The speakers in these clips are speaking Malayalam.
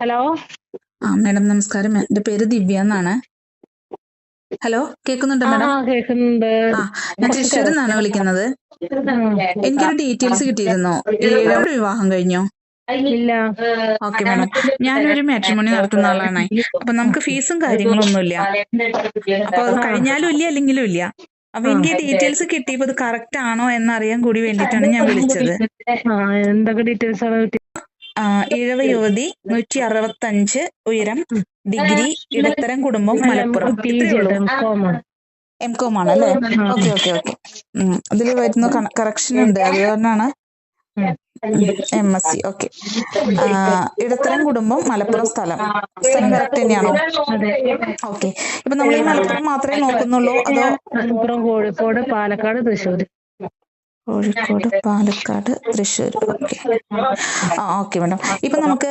ഹലോ? ആ മാഡം നമസ്കാരം. എന്റെ പേര് ദിവ്യ എന്നാണ്. ഹലോ കേൾക്കുന്നുണ്ടോ മാഡം? കേൾക്കുന്നുണ്ട് ആ ഞാൻ തൃശ്ശൂരിൽ നിന്നാണ് വിളിക്കുന്നത്. എനിക്കൊരു ഡീറ്റെയിൽസ് കിട്ടിയിരുന്നു. ഏഴോട് വിവാഹം കഴിഞ്ഞോ? ഇല്ല. Okay madam. ഞാനൊരു മാട്രിമോണി നടത്തുന്ന ആളാണ്. അപ്പൊ നമുക്ക് ഫീസും കാര്യങ്ങളും കാര്യങ്ങളൊന്നുമില്ല. അപ്പൊ അത് കഴിഞ്ഞാലും ഇല്ല അല്ലെങ്കിലും ഇല്ല. അപ്പൊ എനിക്ക് ഡീറ്റെയിൽസ് കിട്ടിയപ്പോ അത് കറക്റ്റ് ആണോ എന്നറിയാൻ കൂടി വേണ്ടിയിട്ടാണ് ഞാൻ വിളിച്ചത്. എന്തൊക്കെ ഡീറ്റെയിൽസ് ആണ് ഇഴവ യുവതി നൂറ്റി അറുപത്തഞ്ച് ഉയരം ഡിഗ്രി ഇടത്തരം കുടുംബം മലപ്പുറം. എം. കോം ആണ്. അല്ലേ? Okay okay okay. അതിൽ വരുന്ന കറക്ഷൻ ഉണ്ട്. അത് കാരണമാണ് എം. എസ്. സി. ഓക്കെ. ഇടത്തരം കുടുംബം മലപ്പുറം സ്ഥലം. സ്ഥലം കറക്റ്റ് തന്നെയാണോ? ഓക്കെ. ഇപ്പൊ നമ്മൾ ഈ മലപ്പുറം മാത്രമേ നോക്കുന്നുള്ളൂ അതോ മലപ്പുറം കോഴിക്കോട് പാലക്കാട് തൃശ്ശൂർ കോഴിക്കോട് പാലക്കാട് തൃശ്ശൂർ ഓക്കെ. ആ ഓക്കെ മാഡം. ഇപ്പൊ നമുക്ക്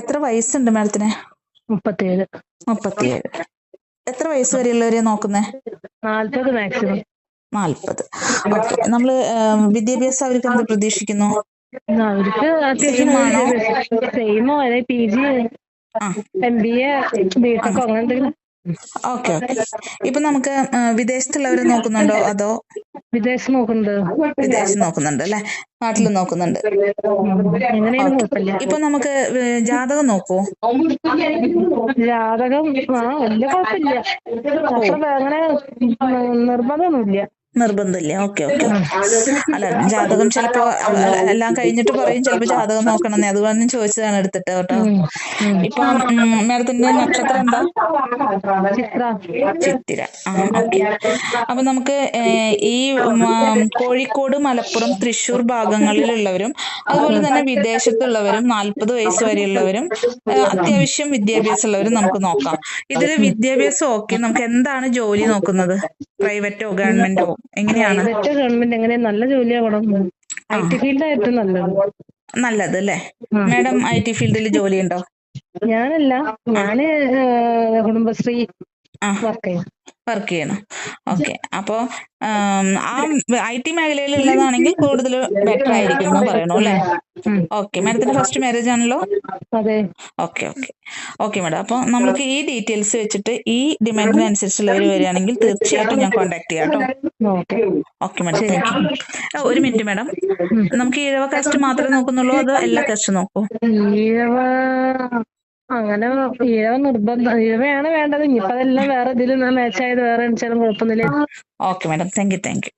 എത്ര വയസ്സുണ്ട് മാഡത്തിന്? മുപ്പത്തിയേഴ്. മുപ്പത്തിയേഴ്. എത്ര വയസ്സ് വരെയുള്ളവരെ നോക്കുന്നേ? നാല്പത് മാക്സിമം. നാൽപ്പത് ഓക്കെ. നമ്മൾ വിദ്യാഭ്യാസം അവർക്ക് എന്ത് പ്രതീക്ഷിക്കുന്നു? അവർക്ക് അത്യാവശ്യം? സെയിമോ അല്ലെ P G M B A BTech അങ്ങനെ എന്തെങ്കിലും ഓക്കെ ഓക്കെ. ഇപ്പൊ നമുക്ക് വിദേശത്തുള്ളവരെ നോക്കുന്നുണ്ടോ? അതോ വിദേശം നോക്കുന്നുണ്ട്. വിദേശം നോക്കുന്നുണ്ട് അല്ലെ? നാട്ടിൽ നോക്കുന്നുണ്ട്. ഇപ്പൊ നമുക്ക് ജാതകം നോക്കൂ. ജാതകം ആ വലിയ കുഴപ്പമില്ല. അങ്ങനെ നിർബന്ധമൊന്നുമില്ല. നിർബന്ധമില്ല. Okay okay. അല്ല ജാതകം ചിലപ്പോ എല്ലാം കഴിഞ്ഞിട്ട് പറയും ചിലപ്പോ ജാതകം നോക്കണമെന്നേ. അതുകൊണ്ട് ഞാൻ ചോദിച്ചതാണ് എടുത്തിട്ട് കേട്ടോ. ഇപ്പൊ മാഡത്തിന്റെ നക്ഷത്രം എന്താ? ചിത്തിര. ആ ഓക്കെ. അപ്പൊ നമുക്ക് ഈ കോഴിക്കോട് മലപ്പുറം തൃശൂർ ഭാഗങ്ങളിലുള്ളവരും അതുപോലെ തന്നെ വിദേശത്തുള്ളവരും നാൽപ്പത് വയസ്സ് വരെയുള്ളവരും അത്യാവശ്യം വിദ്യാഭ്യാസം ഉള്ളവരും നമുക്ക് നോക്കാം. ഇതിൽ വിദ്യാഭ്യാസം ഓക്കെ. നമുക്ക് എന്താണ് ജോലി നോക്കുന്നത്? പ്രൈവറ്റോ ഗവൺമെന്റോ? എങ്ങനെയാണ്? പ്രൈവറ്റ് ഗവൺമെന്റ് എങ്ങനെ നല്ല ജോലിയാവണം ഐ ടി ഫീൽഡ് ഏറ്റവും നല്ലത്. നല്ലത് അല്ലേ. മാഡം ഐ ടി ഫീൽഡിൽ ജോലി ഉണ്ടോ ഞാനല്ല. ഞാൻ കുടുംബശ്രീ വർക്ക് ചെയ്യും. വർക്ക് ചെയ്യണം? ഓക്കെ. അപ്പോ ആ ഐ ടി മേഖലയിലുള്ളതാണെങ്കിൽ കൂടുതൽ ബെറ്റർ ആയിരിക്കും എന്ന് പറയണു അല്ലേ. ഓക്കെ. മാഡത്തിന്റെ ഫസ്റ്റ് മാരേജ് ആണല്ലോ? അതെ. Okay okay. Okay madam. അപ്പൊ നമുക്ക് ഈ ഡീറ്റെയിൽസ് വെച്ചിട്ട് ഈ ഡിമാൻഡിനനുസരിച്ചുള്ളവർ വരികയാണെങ്കിൽ തീർച്ചയായിട്ടും ഞാൻ കോൺടാക്ട് ചെയ്യാം കേട്ടോ. ഓക്കെ. മാഡം. താങ്ക് യു ഒരു മിനിറ്റ് മാഡം. നമുക്ക് ഈഴവ കാസ്റ്റ് മാത്രമേ നോക്കുന്നുള്ളൂ അതോ എല്ലാ കാസ്റ്റും നോക്കൂ? ഈഴവ അങ്ങനെ ഈഴവ നിർബന്ധം ഈഴവയാണ് വേണ്ടത്. ഇനിയിപ്പോ അതെല്ലാം വേറെ ഇതിൽ മാച്ച് ആയത് വേറെ അടിച്ചാലും കുഴപ്പമൊന്നുമില്ല. Okay madam. Thank you thank you